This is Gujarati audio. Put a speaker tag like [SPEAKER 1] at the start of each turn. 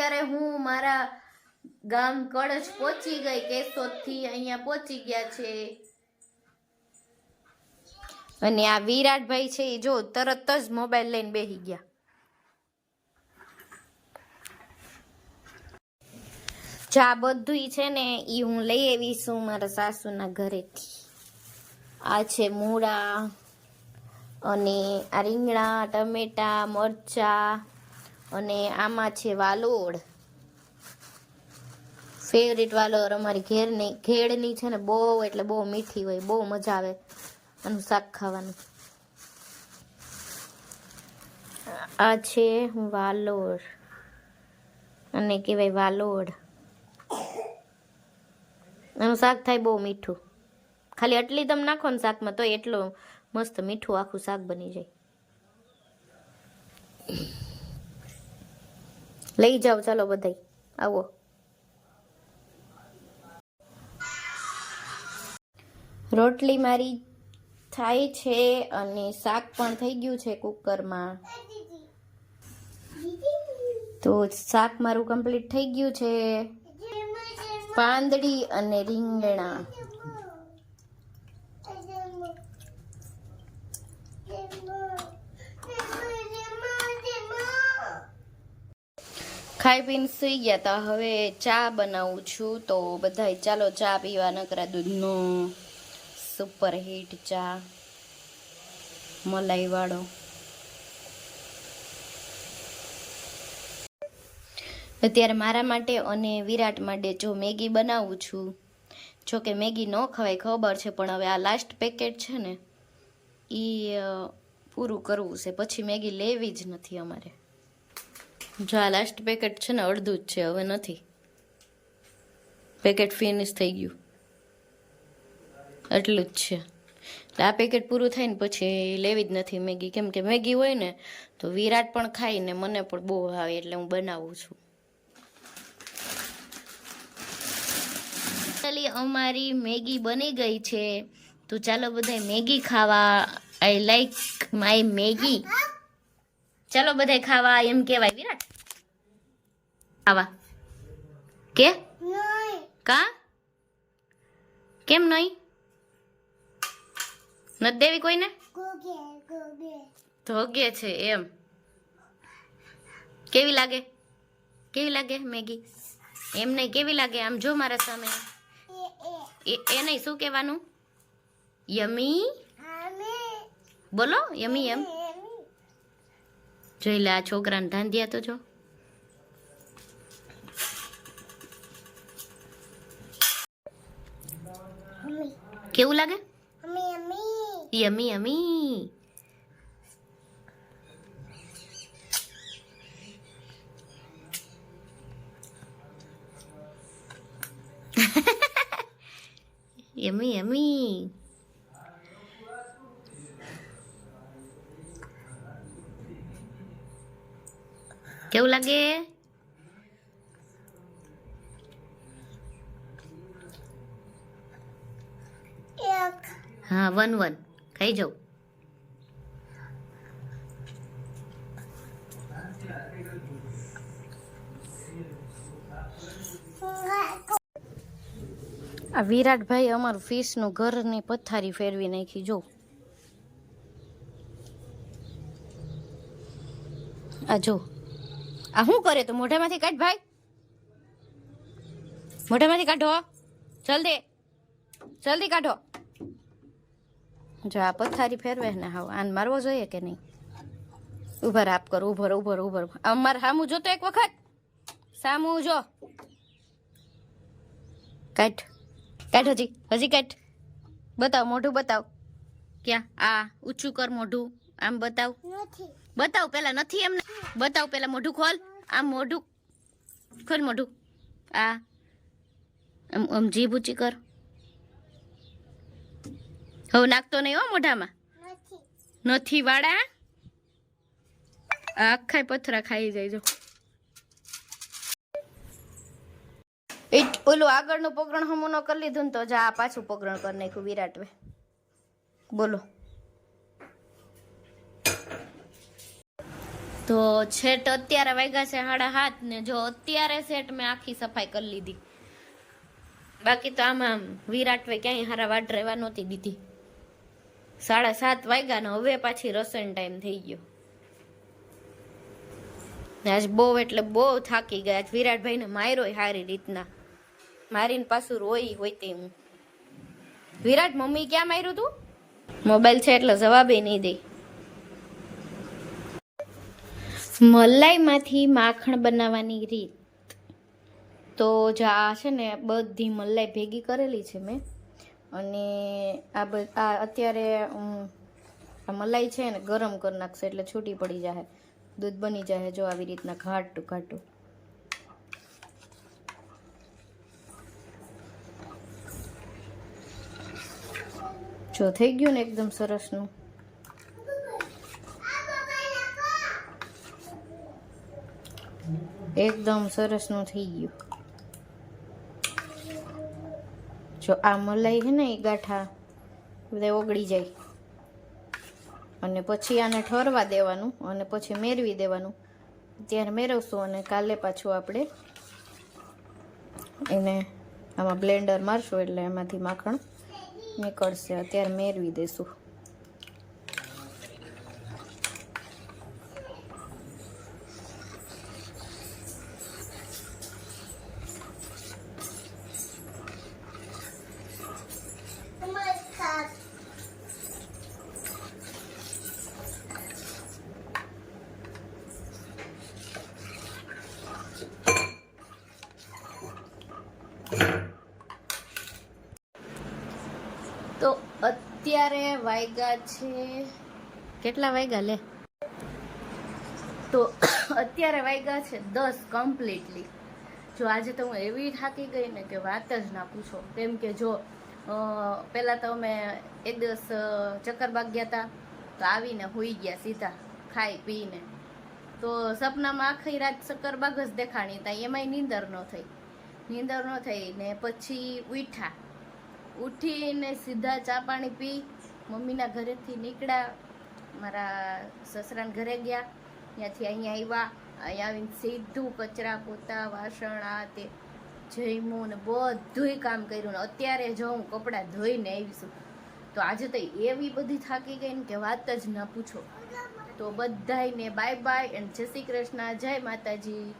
[SPEAKER 1] અત્યારે હું મારા ગામ કળશ પહોંચી ગઈ કેશોદથી અહીંયા પહોંચી ગયા છે. અને આ વિરાટભાઈ છે એ જો તરત જ મોબાઈલ લઈને બેસી ગયા. ચા બધું છે ને એ હું લઈ આવી છું મારા સાસુના ઘરેથી. આ છે મૂળા અને આ રીંગણા, ટમેટા, મરચા અને આમાં છે વાલોડ. ફેવરેટ વાલોડ અમારી ઘેરની, ઘેડની છે ને બહુ એટલે બહુ મીઠી હોય, બહુ મજા આવે આનું શાક ખાવાનું. આ છે વાલોર અને કહેવાય વાલોડ. આનું શાક થાય બહુ મીઠું. ખાલી આટલી તમે નાખો ને શાકમાં તો એટલું મસ્ત મીઠું આખું શાક બની જાય. લઈ જાઓ, ચાલો બધાય. આવો. રોટલી મારી થાય છે અને શાક પણ થઈ ગયું છે કુકરમાં. તો શાક મારું કમ્પ્લીટ થઈ ગયું છે. પાંદડી અને રીંગણા. ખાઈ પીને સુઈ ગયા તા. હવે ચા બનાવું છું તો બધાય ચાલો ચા પીવા, નકરા દૂધનો સુપર હિટ ચા મલાઈવાળો અત્યારે મારા માટે અને વિરાટ માટે જો મેગી બનાવું છું જો કે મેગી ન ખવાય ખબર છે, પણ હવે આ લાસ્ટ પેકેટ છે ને એ પૂરું કરવું છે. પછી મેગી લેવી જ નથી અમારે. જો આ લાસ્ટ પેકેટ છે ને અડધું જ છે, હવે નથી. પેકેટ ફિનિશ થઈ ગયું. એટલું જ છે. આ પેકેટ પૂરું થાય ને પછી લેવી જ નથી મેગી. કેમ કે મેગી હોય ને તો વિરાટ પણ ખાય ને મને પણ બહુ આવે એટલે હું બનાવું છું. ચાલી અમારી મેગી બની ગઈ છે. તો ચાલો બધા મેગી ખાવા. I like my Maggi. ચાલો બધા ખાવા, એમ કેવાય વિરાટ ખાવા કે? કા? કેમ નહીં? નથી દેવી કોઈને? ધોગે છે એમ. કેવી લાગે? કેવી લાગે મેગી? એમ નહીં કેવી લાગે? આમ જો મારા સામે. એ એ. નહીં શું કહેવાનું? યમી? બોલો યમી એમ. જોઈ લે આ છોકરાને ધાંધિયા તો જો. કેવું લાગે? યમી યમી યમી યમી કેવું લાગે? One one. ખાઈ જાઉં આ વિરાટભાઈ અમારું ફિશનું ઘરની પથારી ફેરવી નાખી, જો. આ જો. આ શું કરે તો? મોઢામાંથી કાઢ ભાઈ. મોઢામાંથી કાઢો જલ્દી. જલ્દી કાઢો. જો આ પથારી ફેરવે ને હાવ આને મારવો જોઈએ કે નહીં? ઉભર આપ કર ઉભર ઉભર ઉભર અમાર સામું જોતો એક વખત. સામું જો. કાઢ. કાઢ હજી હજી કાઢ. બતાવ મોઢું બતાવ. ક્યાં? આ ઊંચું કર મોઢું. આમ બતાવ. બતાવ પેલા નથી એમને. બતાવ પેલા મોઢું ખોલ. આમ મોઢું. ખોલ મોઢું. આ. આમ આમ જીભ ઊંચી કર. હવે નાખતો નહીં હો મોઢામાં? નથી. વાળા આખા પથરા ખાઈ જાય જો. ઓલું આગળનું પગરણ હમું ન કરી લીધું ને તો જા પાછું પગરણ કરી નાખ્યું વિરાટવે. બોલો. તો છેટ અત્યારે વાગ્યા છે સાડા હાથ ને જો અત્યારે સેટ મેં આખી સફાઈ કરી લીધી. બાકી તો આમાં વિરાટવે ક્યાંય હારા વાટ રહેવા નહોતી દીધી. સાડા સાત વાગ્યા ને હવે પાછી રસોઈ ટાઈમ થઈ ગયો. આજ બહુ એટલે બહુ થાકી ગયા આજ વિરાટભાઈને માર્યો સારી રીતના. મારીને પાછું રોઈ હોય તે હું. વિરાટ, મમ્મી ક્યાં માર્યું તું? મોબાઈલ છે એટલે જવાબે નહીં દે. મલાઈમાંથી માખણ બનાવવાની રીત. તો જા છે ને બધી મલાઈ ભેગી કરેલી છે મેં. અને આ આ અત્યારે મલાઈ છે ને ગરમ કરી નાખશે એટલે છૂટી પડી જાય દૂધ બની જાય જો આવી રીતના ઘાટું ઘાટું. જો થઈ ગયું ને એકદમ સરસનું. એકદમ સરસનું થઈ ગયું. જો આ મલાઈ છે ને એ ગાંઠા બધા ઓગળી જાય. અને પછી આને ઠરવા દેવાનું અને પછી મેળવી દેવાનું. ત્યારે મેળવશું અને કાલે પાછું આપણે એને આમાં બ્લેન્ડર મારશું એટલે એમાંથી માખણ નીકળશે. અત્યારે મેળવી દેશું તો અત્યારે વાગ્યા છે. કેટલા વાગ્યા લે? તો અત્યારે વાગ્યા છે દસ કમ્પ્લીટલી જો આજે તો હું એવી થાકી ગઈ ને કે વાત જ ના પૂછો. કેમ કે જો પહેલાં તો અમે એક દિવસ ચક્કરબાગ ગયા હતા તો આવીને હોઈ ગયા સીધા, ખાઈ પીને. તો સપનામાં આખી રાત ચક્કરબાગ જ દેખાણી હતા એમાંય નીંદર ન થઈ. નીંદર ન થઈ ને પછી ઉઠ્યા ઉઠીને સીધા ચા પાણી પી, મમ્મીના ઘરેથી નીકળ્યા. મારા સસરાના ઘરે ગયા. ત્યાંથી અહીંયા આવ્યા. અહીંયા આવીને સીધું કચરા પોતા, વાસણ, આ તે જમ્યું ને બધુંય કામ કર્યું ને અત્યારે જો હું કપડાં ધોઈને આવીશું તો આજે તો એવી બધી થાકી ગઈ ને કે વાત જ ન પૂછો. તો બધાયને બાય બાય એન્ડ જય શ્રી કૃષ્ણ, જય માતાજી.